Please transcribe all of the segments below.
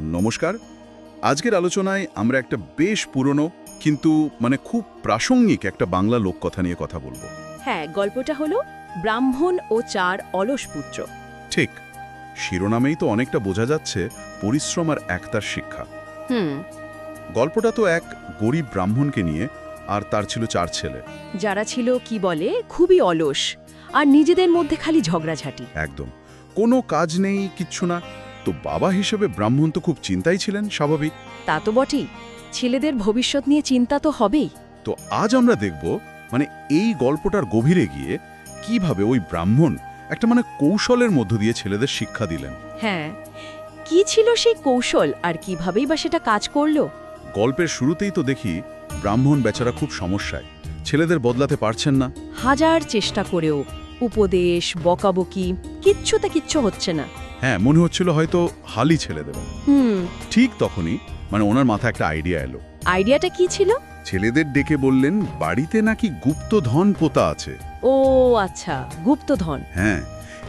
নমস্কার। আজকের আলোচনায় আমরা একটা বেশ পুরনো কিন্তু মানে খুব প্রাসঙ্গিক একটা বাংলা লোককথা নিয়ে কথা বলব। হ্যাঁ গল্পটা হলো ব্রাহ্মণ ও চার অলস পুত্র। ঠিক শিরোনামেই তো অনেকটা বোঝা যাচ্ছে পরিশ্রম আর একতার শিক্ষা। হুম। গল্পটা তো এক গরিব ব্রাহ্মণকে নিয়ে আর তার ছিল চার ছেলে। যারা ছিল কি বলে খুবই অলস আর নিজেদের মধ্যে খালি ঝগড়াঝাটি। একদম কোনো কাজ নেই কিচ্ছু না। তো বাবা হিসেবে ব্রাহ্মণ তো খুব চিন্তাই ছিলেন স্বাভাবিক। তা তো বটেই। ছেলেদের ভবিষ্যৎ নিয়ে চিন্তা তো হবেই। তো আজ আমরা দেখব মানে এই গল্পটার গভীরে গিয়ে কীভাবে ওই ব্রাহ্মণ একটা মানে কৌশলের মধ্য দিয়ে ছেলেদের শিক্ষা দিলেন। হ্যাঁ কি ছিল সেই কৌশল আর কিভাবেই বা সেটা কাজ করল? গল্পের শুরুতেই তো দেখি ব্রাহ্মণ বেচারা খুব সমস্যায় ছেলেদের বদলাতে পারছেন না। হাজার চেষ্টা করেও উপদেশ বকাবকি কিচ্ছুতে কিচ্ছু হচ্ছে না। হ্যাঁ মনে হচ্ছিল হয়তো হালি ছেলে হুম। ঠিক তখনই মানে ওনার মাথায় একটা আইডিয়া এলো। আইডিয়াটা কি ছিল? ছেলেদের ডেকে বললেন বাড়িতে নাকি গুপ্ত ধন পোতা আছে? ও আচ্ছা গুপ্তধন হ্যাঁ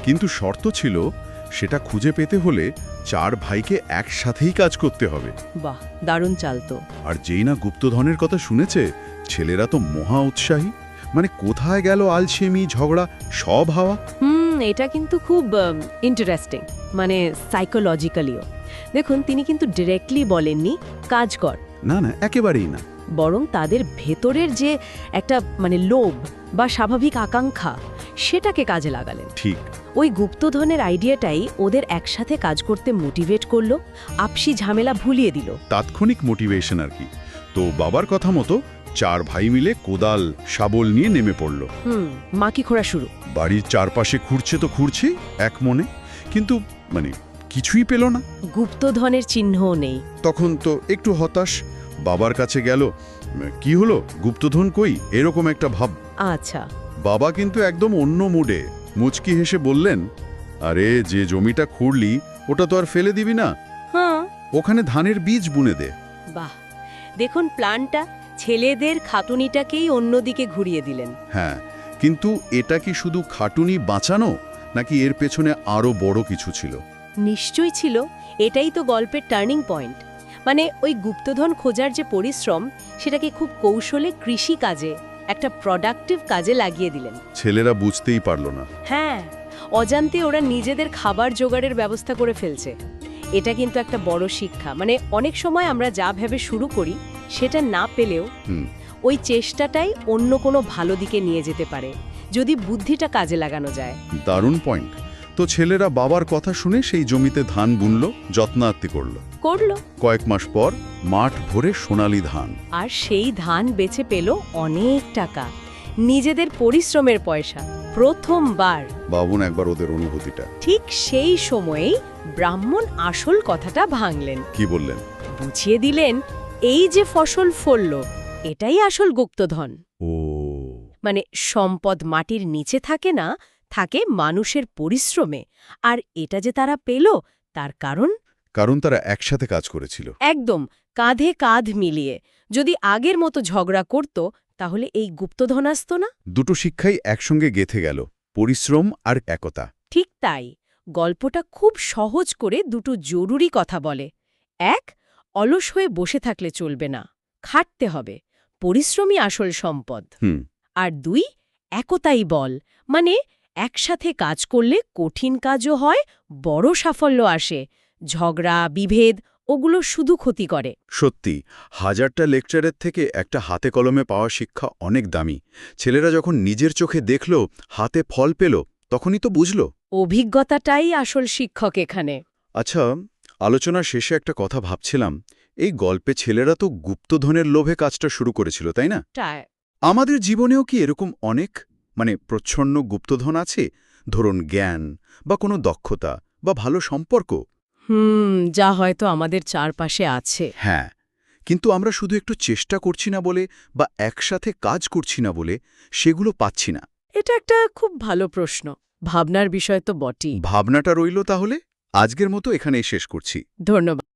কিন্তু শর্ত ছিল সেটা খুঁজে পেতে হলে চার ভাইকে একসাথেই কাজ করতে হবে। বাহ দারুণ চালতো আর যেই না গুপ্তধনের কথা শুনেছে ছেলেরা তো মহা উৎসাহী। মানে কোথায় গেল আলসেমি ঝগড়া সব হাওয়া। হুম এটা কিন্তু খুব ইন্টারেস্টিং মানে সাইকোলজিক্যালিও দেখুন তিনি কিন্তু ডিরেক্টলি বলেননি কাজ কর। না না একেবারেই না। বরং তাদের ভেতরের যে একটা মানে লোভ বা স্বাভাবিক আকাঙ্ক্ষা সেটাকে কাজে লাগালেন। ঠিক। ওই গুপ্তধনের আইডিয়াটাই ওদের একসাথে কাজ করতে মোটিভেট করল আপসি ঝামেলা ভুলিয়ে দিল। তাৎক্ষণিক মোটিভেশন আর কি। তো বাবার কথা মতো চার ভাই মিলে কোদাল শাবল নিয়ে নেমে পড়ল। হুম মাকি খোঁড়া শুরু? বাড়ির চারপাশে খুঁড়ছে তো খুঁড়ছে এক মনে। কিন্তু মানে কিছুই পেল না। গুপ্তধনের চিহ্নও নেই। তখন তো একটু হতাশ। বাবার কাছে গেল কি হলো? গুপ্তধন কই? এরকম একটা ভাব। আচ্ছা। বাবা কিন্তু একদম অন্য মুডে। মুচকি হেসে বললেন আরে যে জমিটা খুঁড়লি ওটা তো আর ফেলে দিবি না। হ্যাঁ। ওখানে ধানের বীজ বুনে দে। বাহ! দেখুন প্ল্যানটা ছেলেদের খাটুনিটাকেই অন্যদিকে ঘুরিয়ে দিলেন। হ্যাঁ কিন্তু এটা কি শুধু খাটুনি বাঁচানো নাকি এর পেছনে আরও বড় কিছু ছিল? নিশ্চয়ই ছিল এটাই তো গল্পের টার্নিং পয়েন্ট। মানে ওই গুপ্তধন খোঁজার যে পরিশ্রম সেটাকে খুব কৌশলে কৃষি কাজে একটা প্রোডাক্টিভ কাজে লাগিয়ে দিলেন। ছেলেরা বুঝতেই পারল না। হ্যাঁ অজান্তে ওরা নিজেদের খাবার জোগাড়ের ব্যবস্থা করে ফেলছে। এটা কিন্তু একটা বড় শিক্ষা। মানে অনেক সময় আমরা যা ভেবে শুরু করি সেটা না পেলেও ওই চেষ্টাটাই অন্য কোনো ভালো দিকে নিয়ে যেতে পারে যদি বুদ্ধিটা কাজে লাগানো যায়। দারুণ পয়েন্ট। তো ছেলেরা বাবার কথা শুনে সেই জমিতে ধান বুনল যত্নার্তি করল। করল। কয়েক মাস পর মাঠ ভরে সোনালি ধান। আর সেই ধান বেচে পেল অনেক টাকা। নিজেদের পরিশ্রমের পয়সা প্রথমবার। বাবুন একবার ওদের অনুভূতিটা। ঠিক সেই সময়েই ব্রাহ্মণ আসল কথাটা ভাঙলেন। কি বললেন? বুঝিয়ে দিলেন এই যে ফসল ফলল এটাই আসল গুপ্তধন। ও। মানে সম্পদ মাটির নিচে থাকে না থাকে মানুষের পরিশ্রমে। আর এটা যে তারা পেল তার কারণ? কারণ তারা একসাথে কাজ করেছিল। একদম কাঁধে কাঁধ মিলিয়ে। যদি আগের মতো ঝগড়া করত তাহলে এই গুপ্তধন আসত না? দুটো শিক্ষাই একসঙ্গে গেথে গেল পরিশ্রম আর একতা। ঠিক তাই গল্পটা খুব সহজ করে দুটো জরুরি কথা বলে। এক অলস হয়ে বসে থাকলে চলবে না খাটতে হবে পরিশ্রমী আসল সম্পদ। হুম। আর দুই একতাই বল মানে একসাথে কাজ করলে কঠিন কাজও হয় বড় সাফল্য আসে ঝগড়া বিভেদ ওগুলো শুধু ক্ষতি করে। সত্যি হাজারটা লেকচারের থেকে একটা হাতে কলমে পাওয়া শিক্ষা অনেক দামি। ছেলেরা যখন নিজের চোখে দেখল হাতে ফল পেল তখনই তো বুঝল। অভিজ্ঞতাটাই আসল শিক্ষক এখানে। আচ্ছা আলোচনার শেষে একটা কথা ভাবছিলাম। এই গল্পে ছেলেরা তো গুপ্তধনের লোভে কাজটা শুরু করেছিল তাই না? আমাদের জীবনেও কি এরকম অনেক মানে প্রচ্ছন্ন গুপ্তধন আছে? ধরুন জ্ঞান বা কোনো দক্ষতা বা ভালো সম্পর্ক। হুম যা হয়তো আমাদের চারপাশে আছে। হ্যাঁ কিন্তু আমরা শুধু একটু চেষ্টা করছি না বলে বা একসাথে কাজ করছি না বলে সেগুলো পাচ্ছি না। এটা একটা খুব ভালো প্রশ্ন। ভাবনার বিষয় তো বটেই। ভাবনাটা রইল তাহলে আজকের মতো এখানেই শেষ করছি। ধন্যবাদ।